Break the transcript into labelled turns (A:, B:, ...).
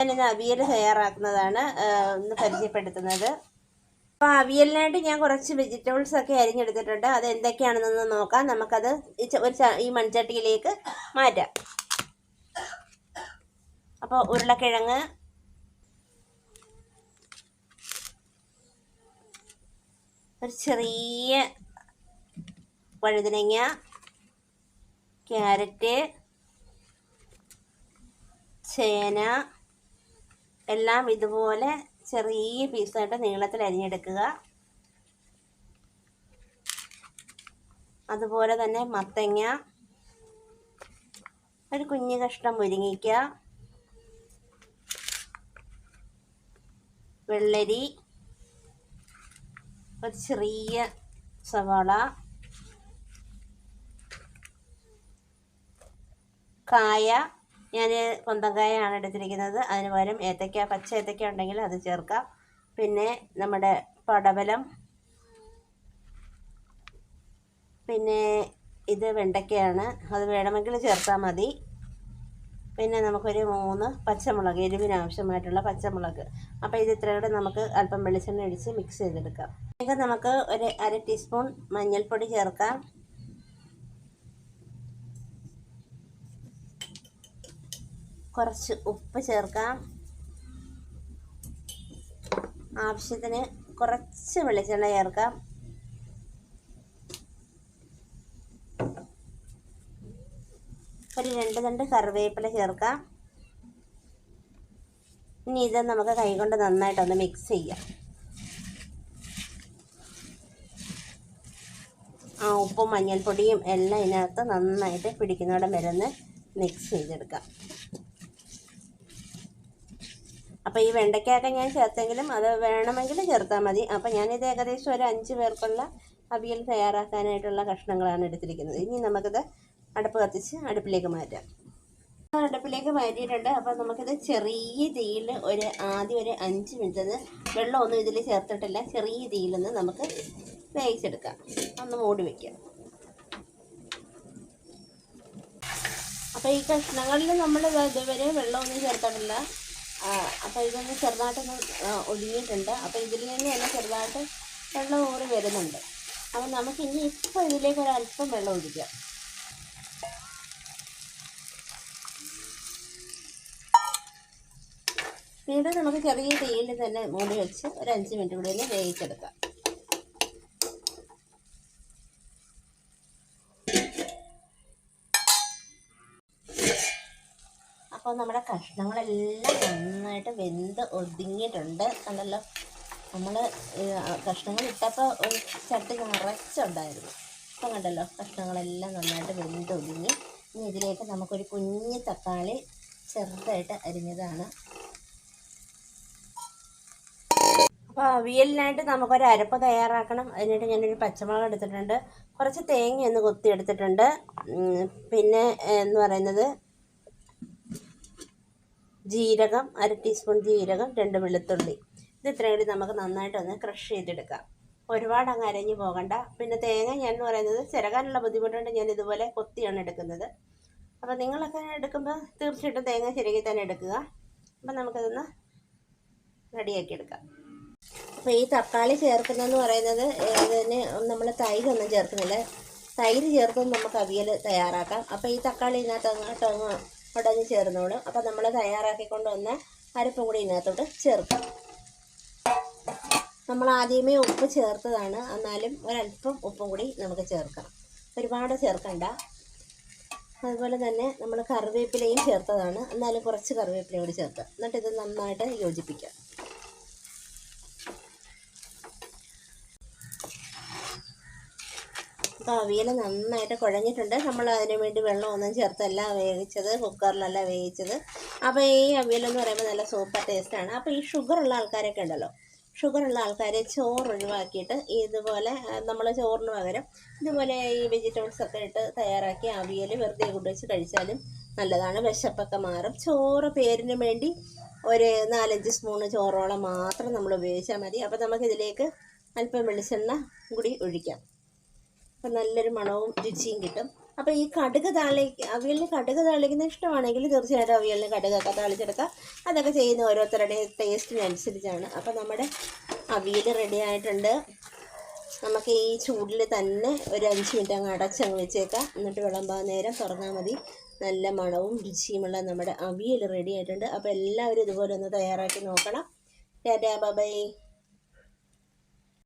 A: ഞാനിന്ന് അവിയൽ തയ്യാറാക്കുന്നതാണ് ഒന്ന് പരിചയപ്പെടുത്തുന്നത്. അപ്പോൾ അവിയലിനായിട്ട് ഞാൻ കുറച്ച് വെജിറ്റബിൾസ് ഒക്കെ അരിഞ്ഞെടുത്തിട്ടുണ്ട്. അത് എന്തൊക്കെയാണെന്നൊന്ന് നോക്കാം. നമുക്കത് ഒരു ഈ മൺചട്ടിയിലേക്ക് മാറ്റാം. അപ്പോൾ ഉരുളക്കിഴങ്ങ് ഒരു ചെറിയ വഴുതനങ്ങ ക്യാരറ്റ് ചേന എല്ലാം ഇതുപോലെ ചെറിയ പീസായിട്ട് നീളത്തിൽ അരിഞ്ഞെടുക്കുക. അതുപോലെ തന്നെ മത്തങ്ങ ഒരു കുഞ്ഞു കഷ്ണം മുരിങ്ങിക്ക വെള്ളരി ഒരു ചെറിയ സവാള കായ ഞാൻ കൊന്തക്കായാണ് എടുത്തിരിക്കുന്നത്. അതിന് പകരം ഏത്തയ്ക്ക പച്ച ഏത്തയ്ക്ക ഉണ്ടെങ്കിൽ അത് ചേർക്കാം. പിന്നെ നമ്മുടെ പടവലം. പിന്നെ ഇത് വെണ്ടയ്ക്കയാണ്. അത് വേണമെങ്കിൽ ചേർത്താൽ മതി. പിന്നെ നമുക്കൊരു മൂന്ന് പച്ചമുളക് എരിവിന് ആവശ്യമായിട്ടുള്ള പച്ചമുളക്. അപ്പോൾ ഇത് ഇത്രയും കൂടെ നമുക്ക് അല്പം വെളിച്ചെണ്ണ ഒഴിച്ച് മിക്സ് ചെയ്തെടുക്കാം. ഇത് നമുക്ക് ഒരു അര ടീസ്പൂൺ മഞ്ഞൾപ്പൊടി ചേർക്കാം. കുറച്ച് ഉപ്പ് ചേർക്കാം. ആവശ്യത്തിന് കുറച്ച് വെളിച്ചെണ്ണ ചേർക്കാം. ഒരു രണ്ട് രണ്ട് കറിവേപ്പില ചേർക്കാം. ഇനി ഇത് നമുക്ക് കൈകൊണ്ട് നന്നായിട്ടൊന്ന് മിക്സ് ചെയ്യാം. ആ ഉപ്പും മഞ്ഞൾപ്പൊടിയും എല്ലാം ഇതിനകത്ത് നന്നായിട്ട് പിടിക്കുന്നിടം വരെ മിക്സ് ചെയ്തെടുക്കാം. അപ്പോൾ ഈ വെണ്ടയ്ക്കൊക്കെ ഞാൻ ചേർത്തെങ്കിലും അത് വേണമെങ്കിൽ ചേർത്താൽ മതി. അപ്പോൾ ഞാനിത് ഏകദേശം ഒരു അഞ്ച് പേർക്കുള്ള അവിയൽ തയ്യാറാക്കാനായിട്ടുള്ള കഷ്ണങ്ങളാണ് എടുത്തിരിക്കുന്നത്. ഇനി നമുക്കിത് അടുപ്പ് കത്തിച്ച് അടുപ്പിലേക്ക് മാറ്റാം. അടുപ്പിലേക്ക് മാറ്റിയിട്ടുണ്ട്. അപ്പോൾ നമുക്കിത് ചെറിയ തീയിൽ ഒരു ആദ്യം ഒരു അഞ്ച് മിനിറ്റ് വെള്ളമൊന്നും ഇതിൽ ചേർത്തിട്ടില്ല. ചെറിയ തീയിൽ നിന്ന് നമുക്ക് വേവിച്ചെടുക്കാം. ഒന്ന് മൂടി വയ്ക്കാം അപ്പോൾ ഈ കഷ്ണങ്ങളിൽ നമ്മൾ ഇതുവരെ വെള്ളമൊന്നും ചേർത്തിട്ടില്ല. അപ്പോൾ ഇതൊന്ന് ചെറുതായിട്ടൊന്ന് ആ, ഒഴുകിയിട്ടുണ്ട് അപ്പോൾ ഇതിൽ നിന്ന് തന്നെ ചെറുതായിട്ട് വെള്ളം ഊറി വരുന്നുണ്ട്. അപ്പോൾ നമുക്ക് ഇനി ഇപ്പോൾ ഇതിലേക്ക് ഒരല്പം വെള്ളം ഒഴിക്കാം. വീണ്ടും നമുക്ക് ചെറിയ തീയിൽ തന്നെ മൂടി വെച്ച് ഒരു അഞ്ച് മിനിറ്റ് കൂടി ഒന്ന് വേവിച്ചെടുക്കാം. അപ്പോൾ നമ്മുടെ കഷ്ണങ്ങളെല്ലാം നന്നായിട്ട് വെന്ത് ഒതുങ്ങിയിട്ടുണ്ട്. കണ്ടല്ലോ? നമ്മൾ കഷ്ണങ്ങൾ ഇട്ടപ്പോൾ ഒരു ചട്ടി നിറച്ചുണ്ടായിരുന്നു. അപ്പം കണ്ടല്ലോ? കഷ്ണങ്ങളെല്ലാം നന്നായിട്ട് വെന്ത് ഒതുങ്ങി. ഇനി ഇതിലേക്ക് നമുക്കൊരു കുഞ്ഞ് തക്കാളി ചെറുതായിട്ട് അരിഞ്ഞതാണ്. അപ്പോൾ അവിയലിനായിട്ട് നമുക്കൊരു അരപ്പ് തയ്യാറാക്കണം. അതിനായിട്ട് ഞാനൊരു പച്ചമുളക് എടുത്തിട്ടുണ്ട്. കുറച്ച് തേങ്ങയൊന്ന് കൊത്തിയെടുത്തിട്ടുണ്ട് പിന്നെ എന്ന് പറയുന്നത് ജീരകം അര ടീസ്പൂൺ ജീരകം രണ്ട് വെളുത്തുള്ളി. ഇത് ഇത്രയും കൂടി നമുക്ക് നന്നായിട്ടൊന്ന് ക്രഷ് ചെയ്തെടുക്കാം. ഒരുപാട് അങ്ങ് അരഞ്ഞു പോകണ്ട. പിന്നെ തേങ്ങ ഞാൻ എന്ന് പറയുന്നത് ചിരകാനുള്ള ബുദ്ധിമുട്ടുണ്ട്. ഞാൻ ഇതുപോലെ കൊത്തിയാണ് എടുക്കുന്നത്. അപ്പോൾ നിങ്ങളൊക്കെ എടുക്കുമ്പോൾ തീർച്ചയായിട്ടും തേങ്ങ ചിരകി തന്നെ എടുക്കുക. അപ്പം നമുക്കതൊന്ന് റെഡിയാക്കി എടുക്കാം. അപ്പോൾ ഈ തക്കാളി ചേർക്കുന്നതെന്ന് പറയുന്നത് ഇതിന് നമ്മൾ തൈരൊന്നും ചേർക്കുന്നില്ല. തൈര് ചേർത്തും നമുക്ക് അവിയൽ തയ്യാറാക്കാം. അപ്പോൾ ഈ തക്കാളി ഇതിനകത്ത് അങ്ങോട്ട് അങ്ങ് ഉടഞ്ഞ് ചേർന്നോളും. അപ്പം നമ്മൾ തയ്യാറാക്കിക്കൊണ്ട് വന്ന അരപ്പും കൂടി ഇതിനകത്തോട്ട് ചേർക്കാം. നമ്മൾ ആദ്യമേ ഉപ്പ് ചേർത്തതാണ്. എന്നാലും ഒരല്പം ഉപ്പും കൂടി നമുക്ക് ചേർക്കാം. ഒരുപാട് ചേർക്കണ്ട. അതുപോലെ തന്നെ നമ്മൾ കറിവേപ്പിലയും ചേർത്തതാണ്. എന്നാലും കുറച്ച് കറിവേപ്പിലയും കൂടി ചേർക്കാം. എന്നിട്ട് ഇത് നന്നായിട്ട് യോജിപ്പിക്കാം. അപ്പോൾ അവിയൽ നന്നായിട്ട് കുഴഞ്ഞിട്ടുണ്ട്. നമ്മൾ അതിന് വേണ്ടി വെള്ളമൊന്നും ചേർത്തല്ല. വേവിച്ചത് കുക്കറിലല്ല വേവിച്ചത്. അപ്പോൾ ഈ അവിയലെന്ന് പറയുമ്പോൾ നല്ല സൂപ്പർ ടേസ്റ്റാണ് അപ്പോൾ ഈ ഷുഗറുള്ള ആൾക്കാരൊക്കെ ഉണ്ടല്ലോ. ഷുഗറുള്ള ആൾക്കാർ ചോറ് ഒഴിവാക്കിയിട്ട് ഇതുപോലെ നമ്മൾ ചോറിന് പകരം ഇതുപോലെ ഈ വെജിറ്റബിൾസ് ഒക്കെ ഇട്ട് തയ്യാറാക്കി അവിയൽ വെറുതെ കൊണ്ടുവച്ച് കഴിച്ചാലും നല്ലതാണ്. വിശപ്പൊക്കെ മാറും. ചോറ് പേരിന് വേണ്ടി ഒരു നാലഞ്ച് സ്പൂണ് ചോറോളം മാത്രം നമ്മൾ ഉപയോഗിച്ചാൽ മതി. അപ്പോൾ നമുക്കിതിലേക്ക് അല്പം വെളിച്ചെണ്ണ കൂടി ഒഴിക്കാം. അപ്പം നല്ലൊരു മണവും രുചിയും കിട്ടും. അപ്പോൾ ഈ കടുക് താളി അവിയലിന് കടുക് താളിക്കുന്ന ഇഷ്ടമാണെങ്കിൽ തീർച്ചയായിട്ടും അവിയലിന് കടുകൊക്കെ താളിച്ചെടുക്കാം അതൊക്കെ ചെയ്യുന്ന ഓരോരുത്തരുടെ ടേസ്റ്റിനനുസരിച്ചാണ്. അപ്പോൾ നമ്മുടെ അവിയൽ റെഡി ആയിട്ടുണ്ട്. നമുക്ക് ഈ ചൂടിൽ തന്നെ ഒരു അഞ്ച് മിനിറ്റ് അങ്ങ് അടച്ചങ്ങ് വെച്ചേക്കാം. എന്നിട്ട് വിളമ്പാൻ നേരം തുറന്നാൽ മതി. നല്ല മണവും രുചിയുമുള്ള നമ്മുടെ അവിയൽ റെഡി ആയിട്ടുണ്ട്. അപ്പോൾ എല്ലാവരും ഇതുപോലെ ഒന്ന് തയ്യാറാക്കി നോക്കണം. Tata bye.